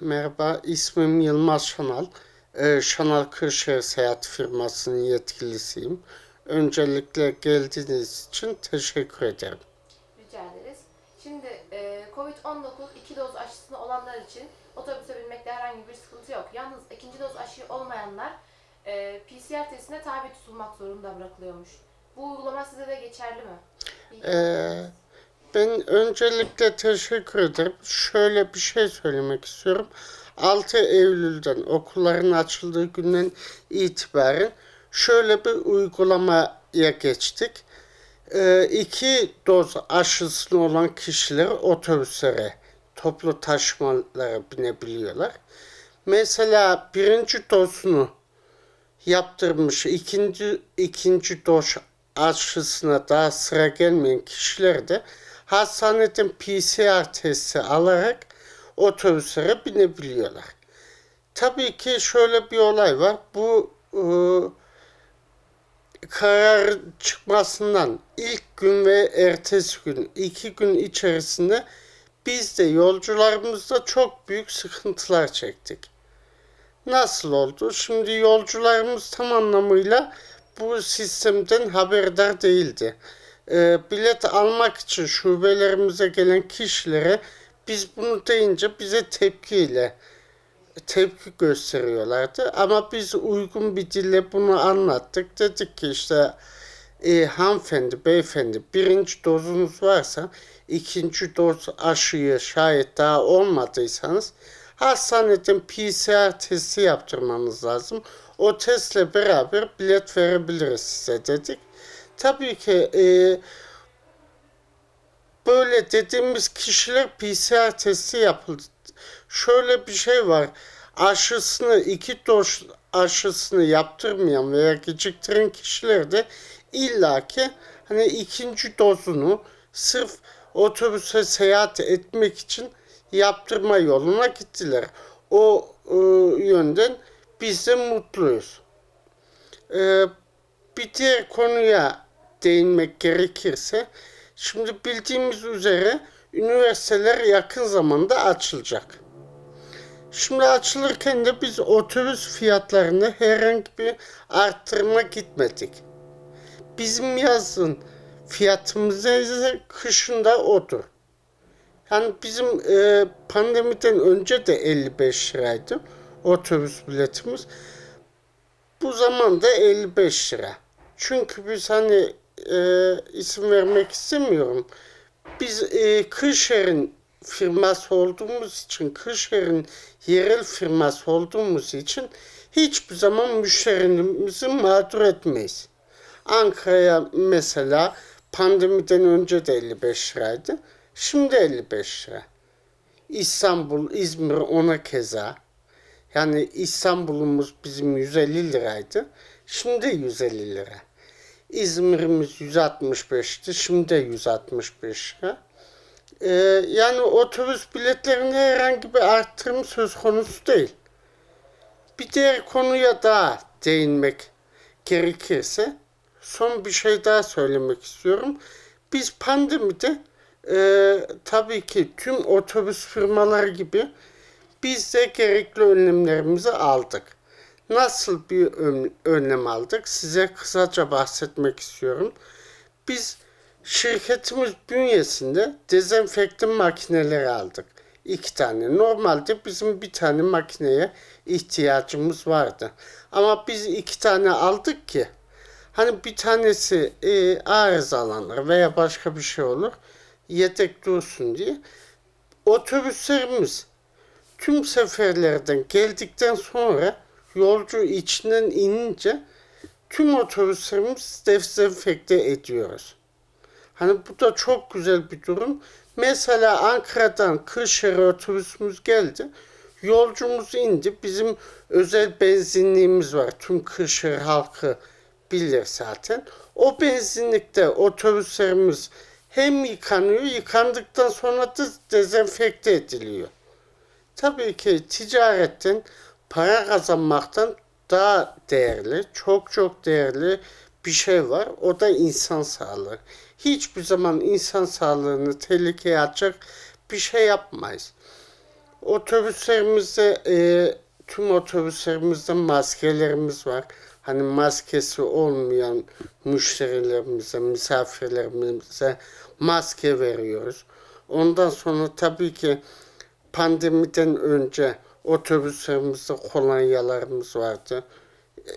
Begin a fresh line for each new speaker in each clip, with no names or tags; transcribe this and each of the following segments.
Merhaba, ismim Yılmaz Şanal. Ee, Şanal Kırşehir Seyahat firmasının yetkilisiyim. Öncelikle geldiğiniz için teşekkür ederim.
Rica ederiz. Şimdi e, Covid-19 iki doz aşısını olanlar için otobüse binmekte herhangi bir sıkıntı yok. Yalnız ikinci doz aşıyı olmayanlar e, PCR testine tabi tutulmak zorunda bırakılıyormuş. Bu uygulama size de geçerli mi? Bilgi
Ee, ben öncelikle teşekkür ederim. Şöyle bir şey söylemek istiyorum. 6 Eylül'den okulların açıldığı günden itibaren şöyle bir uygulamaya geçtik. Ee, iki doz aşısını olan kişiler otobüslere, toplu taşımalara binebiliyorlar. Mesela birinci dozunu yaptırmış ikinci ikinci doz aşısına daha sıra gelmeyen kişiler de hastaneden PCR testi alarak otobüslere binebiliyorlar. Tabii ki şöyle bir olay var. Bu e, karar çıkmasından ilk gün ve ertesi gün iki gün içerisinde biz de yolcularımızda çok büyük sıkıntılar çektik. Nasıl oldu? Şimdi yolcularımız tam anlamıyla bu sistemden haberdar değildi. Ee, bilet almak için şubelerimize gelen kişilere biz bunu deyince bize tepkiyle tepki gösteriyorlardı. Ama biz uygun bir dille bunu anlattık. Dedik ki işte e, hanımefendi, beyefendi birinci dozunuz varsa ikinci doz aşıyı şayet daha olmadıysanız hastaneden PCR testi yaptırmanız lazım. O testle beraber bilet verebiliriz size dedik. Tabii ki e, böyle dediğimiz kişiler PCR testi yapıldı. Şöyle bir şey var. Aşısını iki doz aşısını yaptırmayan veya geciktiren kişiler de illaki hani ikinci dozunu sırf otobüse seyahat etmek için yaptırma yoluna gittiler. O e, yönden biz de mutluyuz. E, bir diğer konuya değinmek gerekirse, şimdi bildiğimiz üzere üniversiteler yakın zamanda açılacak. Şimdi açılırken de biz otobüs fiyatlarını herhangi bir arttırma gitmedik. Bizim yazın fiyatımız ise kışında odur. Yani bizim e, pandemiden önce de 55 liraydı otobüs biletimiz. Bu zamanda 55 lira. Çünkü biz hani e, isim vermek istemiyorum. Biz e, Kırşehir'in firması olduğumuz için, Kırşehir'in yerel firması olduğumuz için hiçbir zaman müşterimizi mağdur etmeyiz. Ankara'ya mesela pandemiden önce de 55 liraydı. Şimdi 55 lira. İstanbul, İzmir ona keza. Yani İstanbul'umuz bizim 150 liraydı. Şimdi 150 lira. İzmir'imiz 165'ti. Şimdi 165 lira. Ee, yani otobüs biletlerinde herhangi bir arttırım söz konusu değil. Bir diğer konuya daha değinmek gerekirse son bir şey daha söylemek istiyorum. Biz pandemide e, tabii ki tüm otobüs firmaları gibi biz de gerekli önlemlerimizi aldık. Nasıl bir ön- önlem aldık? Size kısaca bahsetmek istiyorum. Biz şirketimiz bünyesinde dezenfektan makineleri aldık. İki tane. Normalde bizim bir tane makineye ihtiyacımız vardı. Ama biz iki tane aldık ki hani bir tanesi e, arızalanır veya başka bir şey olur yedek dursun diye. Otobüslerimiz tüm seferlerden geldikten sonra yolcu içinden inince tüm otobüslerimiz dezenfekte ediyoruz. Hani bu da çok güzel bir durum. Mesela Ankara'dan Kırşehir otobüsümüz geldi. Yolcumuz indi. Bizim özel benzinliğimiz var. Tüm Kırşehir halkı bilir zaten. O benzinlikte otobüslerimiz hem yıkanıyor, yıkandıktan sonra da dezenfekte ediliyor. Tabii ki ticaretten, para kazanmaktan daha değerli, çok çok değerli bir şey var. O da insan sağlığı. Hiçbir zaman insan sağlığını tehlikeye atacak bir şey yapmayız. Otobüslerimizde e, tüm otobüslerimizde maskelerimiz var. Hani maskesi olmayan müşterilerimize, misafirlerimize maske veriyoruz. Ondan sonra tabii ki pandemiden önce otobüslerimizde kolonyalarımız vardı.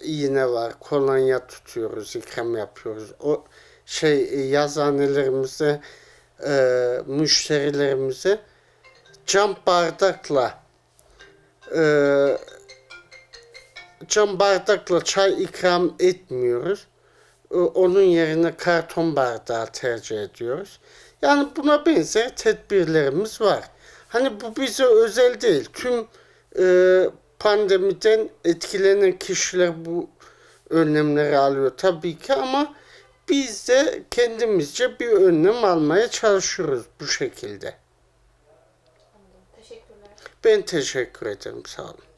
Yine var. Kolonya tutuyoruz, ikram yapıyoruz. O şey e, yazhanelerimizde e, müşterilerimize cam bardakla e, cam bardakla çay ikram etmiyoruz. E, Onun yerine karton bardağı tercih ediyoruz. Yani buna benzer tedbirlerimiz var. Hani bu bize özel değil. Tüm e, pandemiden etkilenen kişiler bu önlemleri alıyor tabii ki ama biz de kendimizce bir önlem almaya çalışıyoruz bu şekilde. Ben teşekkür ederim. Sağ olun.